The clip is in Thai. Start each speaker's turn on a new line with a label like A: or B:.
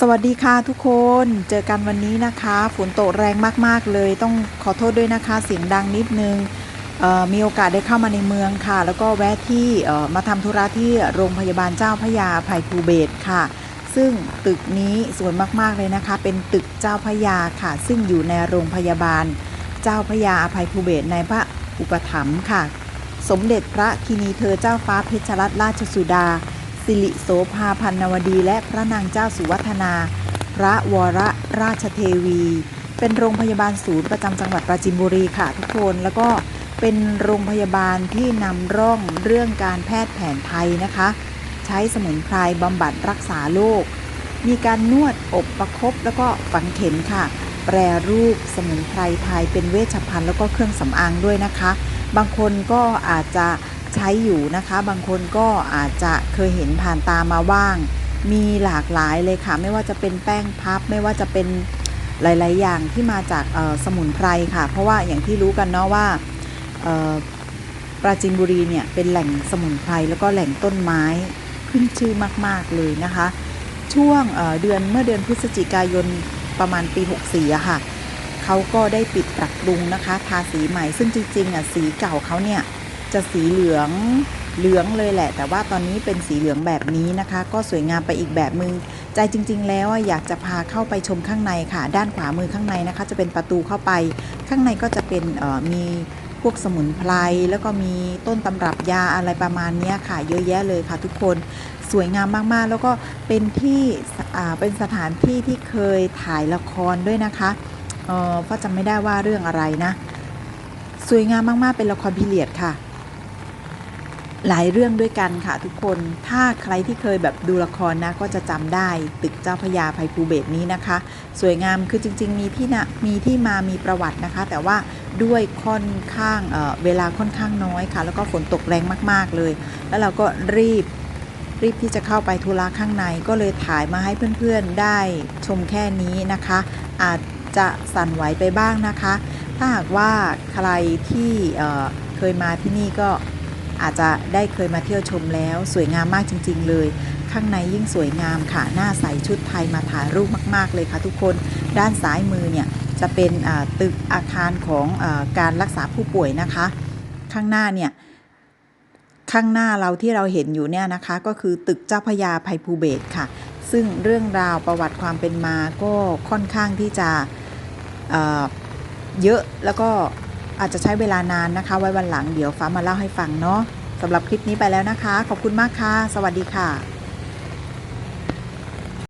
A: สวัสดีค่ะทุกคนเจอกันวันนี้นะคะฝนตกแรงมากๆเลย ต้องขอโทษด้วยนะคะเสียงดังนิดนึงมีโอกาสได้เข้ามาในเมืองค่ะ แล้วก็แวะที่มาทำธุระที่โรงพยาบาลเจ้าพยาภัยภูเบศค่ะ ซึ่งตึกนี้สวยมากๆเลยนะคะ เป็นตึกเจ้าพยาค่ะ ซึ่งอยู่ในโรงพยาบาลเจ้าพยาอภัยภูเบศในพระอุปถัมภ์ค่ะ สมเด็จพระคินีเธอเจ้าฟ้าเพชรรัตนราชสุดา สิริโสภาพันนวดีและพระนางเจ้าสุวัฒนา พระวรราชเทวี เป็นโรงพยาบาลศูนย์ประจำจังหวัดปราจีนบุรีค่ะทุกคนแล้วก็เป็นโรงพยาบาลที่นำร่องเรื่องการแพทย์แผนไทยนะคะ ใช้สมุนไพรบำบัดรักษาโรคมีการนวดอบประคบแล้วก็ฝังเข็มค่ะ แปรรูปสมุนไพรไทยเป็นเวชภัณฑ์แล้วก็เครื่องสำอางด้วยนะคะ บางคนก็อาจจะ ใช้อยู่นะคะ บางคนก็อาจจะเคยเห็นผ่านตามาบ้าง มีหลากหลายเลยค่ะ ไม่ว่าจะเป็นแป้งพับ ไม่ว่าจะเป็นหลาย ๆ อย่างที่มาจากสมุนไพรค่ะ เพราะว่าอย่างที่รู้กันเนาะว่าปราจีนบุรีเนี่ยเป็นแหล่งสมุนไพรแล้วก็แหล่งต้นไม้ขึ้นชื่อมาก ๆ เลยนะคะ ช่วงเเดือนเมื่อเดือนพฤศจิกายนประมาณปี 64อะค่ะเขาก็ได้ปิดปรับปรุงนะคะ ทาสีใหม่ซึ่งจริงๆอะสีเก่าเขาเนี่ย จะสีเหลืองเหลืองเลยแหละ แต่ว่าตอนนี้เป็นสีเหลืองแบบนี้นะคะ ก็สวยงามไปอีกแบบมึงใจจริง ๆ แล้วอยากจะพาเข้าไปชมข้างในค่ะ ด้านขวามือข้างในนะคะ จะเป็นประตูเข้าไป ข้างในก็จะเป็นมีพวกสมุนไพรแล้วก็มีต้นตำรับยาอะไรประมาณนี้ค่ะ เยอะแยะเลยค่ะทุกคนสวยงามมากๆ แล้วก็เป็นที่เป็นสถานที่ที่เคยถ่ายละครด้วยนะคะเออก็จำไม่ได้ว่าเรื่องอะไรนะ สวยงามมากๆเป็นละครพีเรียดค่ะ หลายเรื่องด้วยกันค่ะทุกคน ถ้าใครที่เคยแบบดูละครนะก็จะจำได้ตึกเจ้าพระยาภัยภูเบศนี้นะคะ สวยงามคือจริง ๆ มีที่นะมีที่มามีประวัตินะคะ แต่ว่าด้วยค่อนข้างเเวลาค่อนข้างน้อยค่ะ แล้วก็ฝนตกแรงมากๆเลย แล้วเราก็รีบรีบที่จะเข้าไปธุระข้างในก็เลยถ่ายมาให้เพื่อนๆได้ชมแค่นี้นะคะ อาจจะสั่นไหวไปบ้างนะคะ ถ้าหากว่าใครที่เเคยมาที่นี่ก็ อาจจะได้เคยมาเที่ยวชมแล้วสวยงามมากจริง ๆ เลย ข้างในยิ่งสวยงามค่ะหน้าใสชุดไทยมาถ่ายรูปมาก ๆ เลยค่ะทุกคนด้านซ้ายมือเนี่ยจะเป็นตึกอาคารของอการรักษาผู้ป่วยนะคะ ข้างหน้าเนี่ยข้างหน้าเราที่เราเห็นอยู่เนี่ยนะคะ ก็คือตึกเจ้าพยาภัยภูเบศค่ะ ซึ่งเรื่องราวประวัติความเป็นมาก็ค่อนข้างที่จะเยอะแล้วก็ อาจจะใช้เวลานานนะคะ ไว้วันหลังเดี๋ยวฟ้ามาเล่าให้ฟังเนาะสำหรับคลิปนี้ไปแล้วนะคะ ขอบคุณมากค่ะ สวัสดีค่ะ